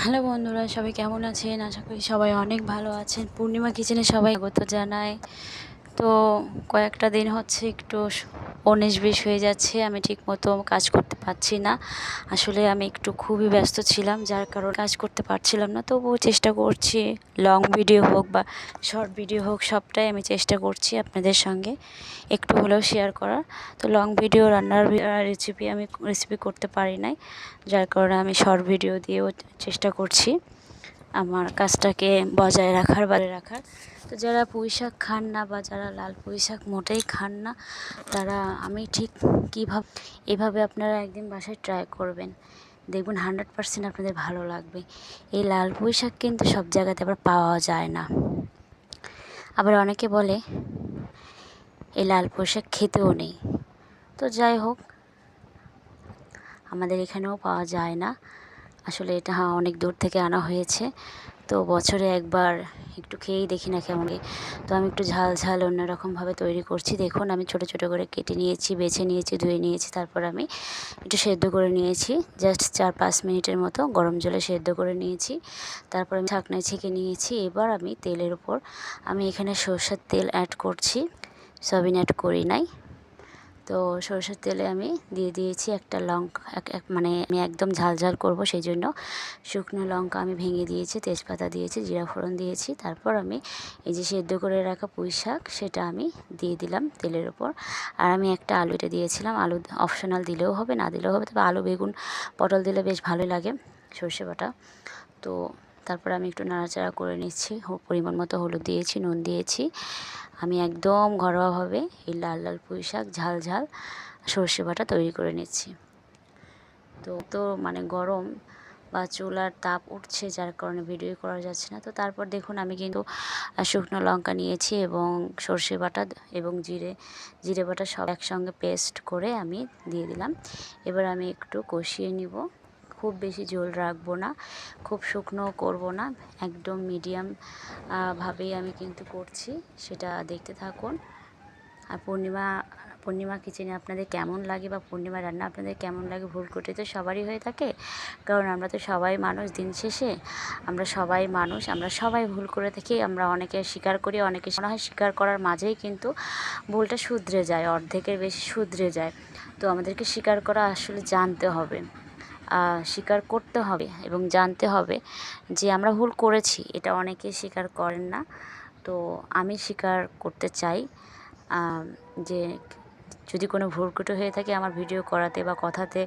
Hello বন্ধুরা, সবাই কেমন আছেন? আশা করি সবাই অনেক ভালো আছেন। পূর্ণিমা কিচেনে সবাই স্বাগত জানায় তো কয়েকটা দিন হচ্ছে একটু উনিশ বিশ হয়ে যাচ্ছে, আমি ঠিক মতো কাজ করতে পারছি না। আসলে আমি একটু খুবই ব্যস্ত ছিলাম, যার কারণে কাজ করতে পারছিলাম না। তবুও চেষ্টা করছি লং ভিডিও হোক বা শর্ট ভিডিও হোক, সবটাই আমি চেষ্টা করছি আপনাদের সঙ্গে একটু হলেও শেয়ার করার। তো লং ভিডিও রান্নার রেসিপি আমি রেসিপি করতে পারি নাই, যার কারণে আমি শর্ট ভিডিও দিয়েও চেষ্টা করছি। আমার কাজটাকে বজায় রাখার বাড়ি রাখার। তো যারা পুঁই শাক খান না বা যারা লাল পুঁই শাক মোটেই খান না, তারা আমি ঠিক কীভাবে, এভাবে আপনারা একদিন বাসায় ট্রাই করবেন। দেখবেন হান্ড্রেড পারসেন্ট আপনাদের ভালো লাগবে। এই লাল পুঁই শাক কিন্তু সব জায়গাতে আবার পাওয়া যায় না। আবার অনেকে বলে, এই লাল পুঁই শাক খেতেও নেই। তো যাই হোক, আমাদের এখানেও পাওয়া যায় না। আসলে এটা অনেক দূর থেকে আনা হয়েছে। তো বছরে একবার একটু খেয়েই দেখি না কেমন তো আমি একটু ঝাল ঝাল অন্যরকমভাবে তৈরি করছি। দেখুন, আমি ছোটো ছোটো করে কেটে নিয়েছি, বেছে নিয়েছি, ধুয়ে নিয়েছি, তারপর আমি একটু সেদ্ধ করে নিয়েছি। জাস্ট চার পাঁচ মিনিটের মতো গরম জলে সেদ্ধ করে নিয়েছি। তারপর আমি ঢাকনায় ছেঁকে নিয়েছি। এবার আমি তেলের উপর আমি এখানে সরষের তেল অ্যাড করছি। সয়াবিন অ্যাড করি নাই। তো সরষের তেলে আমি দিয়ে দিয়েছি একটা লঙ্কা, এক এক মানে আমি একদম ঝাল ঝাল করব সেই জন্য শুকনো লঙ্কা আমি ভেঙে দিয়েছি, তেজপাতা দিয়েছি, জিরা ফোড়ন দিয়েছি, তারপর আমি এই যে সেদ্ধ করে রাখা পুঁই শাক সেটা আমি দিয়ে দিলাম তেলের ওপর। আর আমি একটা আলুটা দিয়েছিলাম, আলু অপশনাল দিলেও হবে, না দিলেও হবে, তবে আলু, বেগুন, পটল দিলে বেশ ভালোই লাগে সর্ষে বাটা। তো তারপর আমি একটু নাড়াচাড়া করে নিচ্ছি। পরিমাণ মতো হলুদ দিয়েছি, নুন দিয়েছি। আমি একদম ঘরোয়াভাবে এই লাল লাল পুঁই শাক, ঝাল ঝাল, সর্ষে বাটা তৈরি করে নিচ্ছি। তো তো মানে গরম বা চুলার তাপ উঠছে, যার কারণে ভিডিও করা যাচ্ছে না। তো তারপর দেখুন, আমি কিন্তু শুকনো লঙ্কা নিয়েছি এবং সর্ষে বাটা এবং জিরে জিরে বাটা সব একসঙ্গে পেস্ট করে আমি দিয়ে দিলাম। এবার আমি একটু কষিয়ে নিব। খুব বেশি ঝোল রাখব না, খুব শুকনো করব না, একদম মিডিয়াম ভাবেই আমি কিন্তু করছি, সেটা দেখতে থাকুন। আর পূর্ণিমা পূর্ণিমা কিচেনে আপনাদের কেমন লাগে বা পূর্ণিমা রান্না আপনাদের কেমন লাগে ভুল করতে তো সবারই হয়ে থাকে, কারণ আমরা তো সবাই মানুষ দিন শেষে, আমরা সবাই মানুষ, আমরা সবাই ভুল করে থাকি, আমরা অনেকে স্বীকার করি, অনেকে মনে হয় স্বীকার করার মাঝেই কিন্তু ভুলটা শুধরে যায়, অর্ধেকের বেশি শুধরে যায়, তো আমাদেরকে স্বীকার করা আসলে জানতে হবে। স্বীকার করতে হবে এবং জানতে হবে যে আমরা ভুল করেছি। এটা অনেকে স্বীকার করেন না। তো আমি স্বীকার করতে চাই যে যদি কোনো ভুলকুটো হয়ে থাকে আমার ভিডিও করাতে বা কথাতে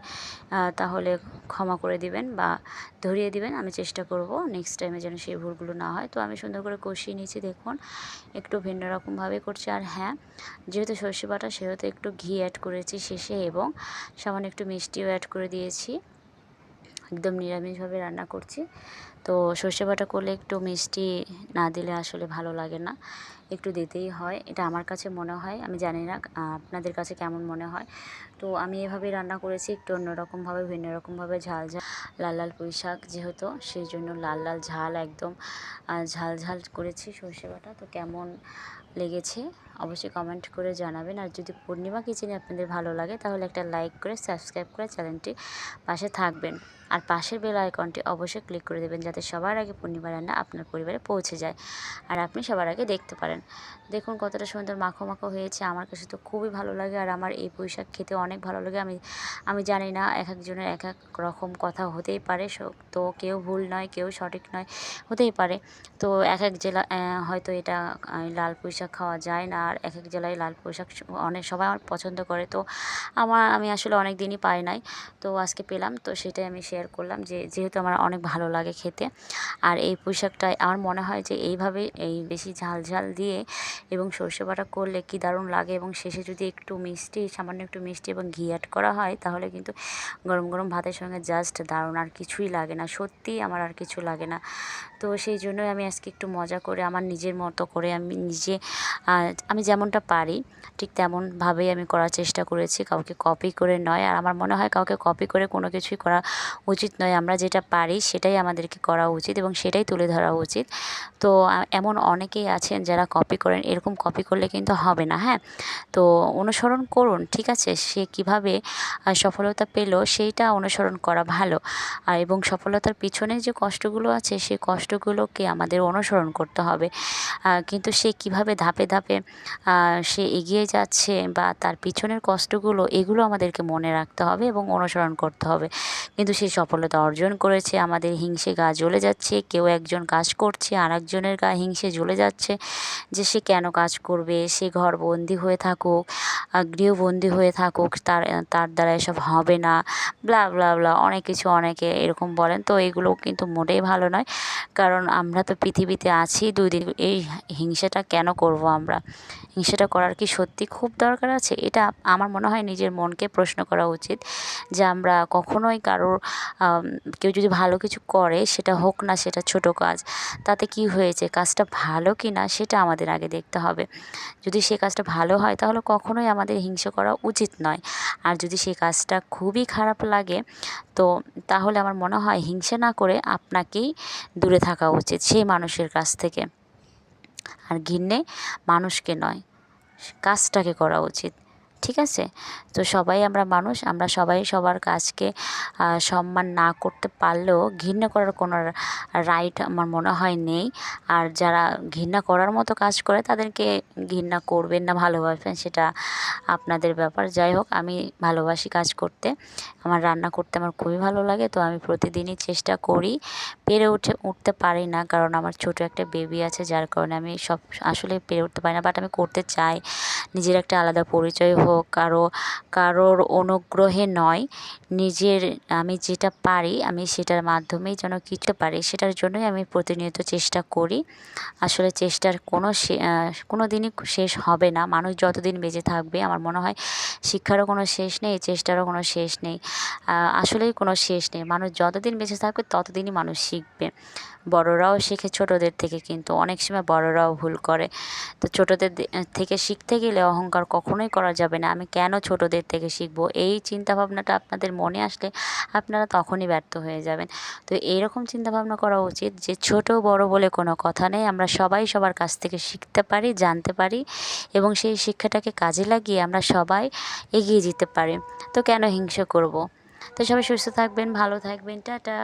তাহলে ক্ষমা করে দিবেন বা ধরিয়ে দিবেন। আমি চেষ্টা করব নেক্সট টাইমে যেন সেই ভুলগুলো না হয়। তো আমি সুন্দর করে কষিয়ে নিয়েছি, দেখুন, একটু ভিন্ন রকমভাবে করছি। আর হ্যাঁ যেহেতু সর্ষে বাটা, সেহেতু একটু ঘি অ্যাড করেছি শেষে এবং সামান্য একটু মিষ্টিও অ্যাড করে দিয়েছি। একদম নিরামিষভাবে রান্না করছি। তো সর্ষে বাটা করলে একটু মিষ্টি না দিলে আসলে ভালো লাগে না। একটু দিতেই হয়। এটা আমার কাছে মনে হয়, আমি জানি না আপনাদের কাছে কেমন মনে হয়। তো আমি এভাবেই রান্না করেছি, একটু অন্যরকমভাবে, ভিন্ন রকমভাবে, ঝাল ঝাল, লাল লাল পুঁই শাক যেহেতু, সেই জন্য লাল লাল ঝাল একদম ঝাল ঝাল করেছি সর্ষে বাটা। তো কেমন লেগেছে অবশ্যই কমেন্ট করে জানাবেন। আর যদি পূর্ণিমা কিচেনে আপনাদের ভালো লাগে, তাহলে একটা লাইক করে সাবস্ক্রাইব করে চ্যানেলটি পাশে থাকবেন। আর পাশের বেল আইকনটি অবশ্যই ক্লিক করে দেবেন, যাতে সবার আগে পূর্ণিমা রান্না আপনার পরিবারে পৌঁছে যায়। আর আপনি সবার আগে দেখতে পারেন। দেখুন কতটা সুন্দর মাখো মাখো হয়েছে। আমার কাছে তো খুবই ভালো লাগে আর আমার এই পুঁই শাক খেতে অনেক ভালো লাগে। আমি আমি জানি না এক একজনের এক এক রকম কথা হতেই পারে। তো কেউ ভুল নয়, কেউ সঠিক নয়, হতেই পারে। তো এক এক জেলা হয়তো এটা লাল পুঁই শাক খাওয়া যায় না আর এক এক জেলায় লাল পুঁই অনেক সবাই আমার পছন্দ করে। তো আমার, আমি আসলে অনেক দিনই পাই নাই। তো আজকে পেলাম। তো সেটাই আমি শেয়ার করলাম যে, যেহেতু আমার অনেক ভালো লাগে খেতে। আর এই পুঁই শাকটায় আমার মনে হয় যে, এইভাবে এই বেশি ঝাল ঝাল দিয়ে এবং সর্ষে বাটা করলে কী দারুণ লাগে? এবং শেষে যদি একটু মিষ্টি, সামান্য একটু মিষ্টি এবং ঘি অ্যাড করা হয়, তাহলে কিন্তু গরম গরম ভাতের সঙ্গে জাস্ট দারুণ, আর কিছুই লাগে না। সত্যিই আমার আর কিছু লাগে না। তো সেই জন্যই আমি আজকে একটু মজা করে, আমার নিজের মতো করে আমি নিজে আমি যেমনটা পারি, ঠিক তেমনভাবেই আমি করার চেষ্টা করেছি। কাউকে কপি করে নয়। আর আমার মনে হয় কাউকে কপি করে কোনো কিছুই করা উচিত নয়। আমরা যেটা পারি, সেটাই আমাদেরকে করা উচিত এবং সেটাই তুলে ধরা উচিত। তো এমন অনেকেই আছেন যারা কপি করেন, এরকম কপি করলে কিন্তু হবে না হ্যাঁ? তো অনুসরণ করুন, ঠিক আছে? সে কীভাবে সফলতা পেল সেইটা অনুসরণ করা ভালো। আর এবং সফলতার পিছনে যে কষ্টগুলো আছে সেই কষ্টগুলোকে আমাদের অনুসরণ করতে হবে। কিন্তু সে কীভাবে ধাপে ধাপে সে এগিয়ে যাচ্ছে বা তার পিছনের কষ্টগুলো, এগুলো আমাদেরকে মনে রাখতে হবে এবং অনুসরণ করতে হবে। কিন্তু সে সফলতা অর্জন করেছে। আমাদের হিংসে গা জ্বলে যাচ্ছে, কেউ একজন কাজ করছে আর একজনের গা হিংসে জ্বলে যাচ্ছে যে সে কেন কাজ করবে, সে ঘর বন্দি হয়ে থাকুক গৃহবন্দী হয়ে থাকুক, তার তার দ্বারা এসব হবে না ব্লা ব্লা ব্লা অনেক কিছু অনেকে এরকম বলেন। তো এগুলো কিন্তু মোটেই ভালো নয়, কারণ আমরা তো পৃথিবীতে আছি, দুই দিন এই হিংসাটা কেন করব আমরা? হিংসাটা করার কি সত্যি খুব দরকার আছে? এটা আমার মনে হয় নিজের মনকে প্রশ্ন করা উচিত যে আমরা কখনোই কারোর কেউ যদি ভালো কিছু করে, সেটা হোক না, সেটা ছোট কাজ। তাতে কি হয়েছে? কাজটা ভালো কি না সেটা আমাদের আগে দেখতে হবে। যদি সে কাজটা ভালো হয়, তাহলে কখনোই আমাদের হিংসা করা উচিত নয়। আর যদি সেই কাজটা খুবই খারাপ লাগে, তো তাহলে আমার মনে হয় হিংসা না করে আপনাকেই দূরে থাকা উচিত, সেই মানুষের কাছ থেকে। আর ঘিন্নে মানুষকে নয়, কাজটাকে করা উচিত। ঠিক আছে? তো সবাই আমরা মানুষ, আমরা সবাই সবার কাজকে সম্মান না করতে পারলেও ঘৃণা করার কোনো রাইট আমার মনে হয় নেই। আর যারা ঘৃণা করার মতো কাজ করে তাদেরকে ঘৃণা করবেন না ভালোবাসবেন সেটা আপনাদের ব্যাপার। যাই হোক, আমি ভালোবাসি কাজ করতে। আমার রান্না করতে আমার খুবই ভালো লাগে, তো আমি প্রতিদিনই চেষ্টা করি। পেরে উঠে, উঠতে পারি না, কারণ আমার ছোট একটা বেবি আছে, যার কারণে আমি সব আসলে পেরে উঠতে পারি না বাট আমি করতে চাই। নিজের একটা আলাদা পরিচয় হোক কারও, কারোর অনুগ্রহে নয়। নিজের, আমি যেটা পারি, আমি সেটার মাধ্যমেই যেন কিছু পারি, সেটার জন্যই আমি প্রতিনিয়ত চেষ্টা করি। আসলে চেষ্টার কোনো কোনো দিনই শেষ হবে না। মানুষ যতদিন বেঁচে থাকবে, আমার মনে হয় শিক্ষারও কোনো শেষ নেই, চেষ্টারও কোনো শেষ নেই। আসলেই কোনো শেষ নেই। মানুষ যতদিন বেঁচে থাকবে, ততদিনই মানুষ শিখবে। বড়রাও শেখে ছোটোদের থেকে কিন্তু। অনেক সময় বড়রাও ভুল করে। তো ছোটোদের থেকে শিখতে গেলে অহংকার কখনোই করা যাবে না, আমি কেন ছোটোদের থেকে শিখব? এই চিন্তাভাবনাটা আপনাদের মনে আসলে আপনারা তখনই ব্যর্থ হয়ে যাবেন। তো এইরকম চিন্তাভাবনা করা উচিত যে, ছোট বড় বলে কোনো কথা নেই, আমরা সবাই সবার কাছ থেকে শিখতে পারি, জানতে পারি এবং সেই শিক্ষাটাকে কাজে লাগিয়ে আমরা সবাই এগিয়ে যেতে পারি। তো কেন হিংসা করব? তো সবাই সুস্থ থাকবেন, ভালো থাকবেন, টাটা।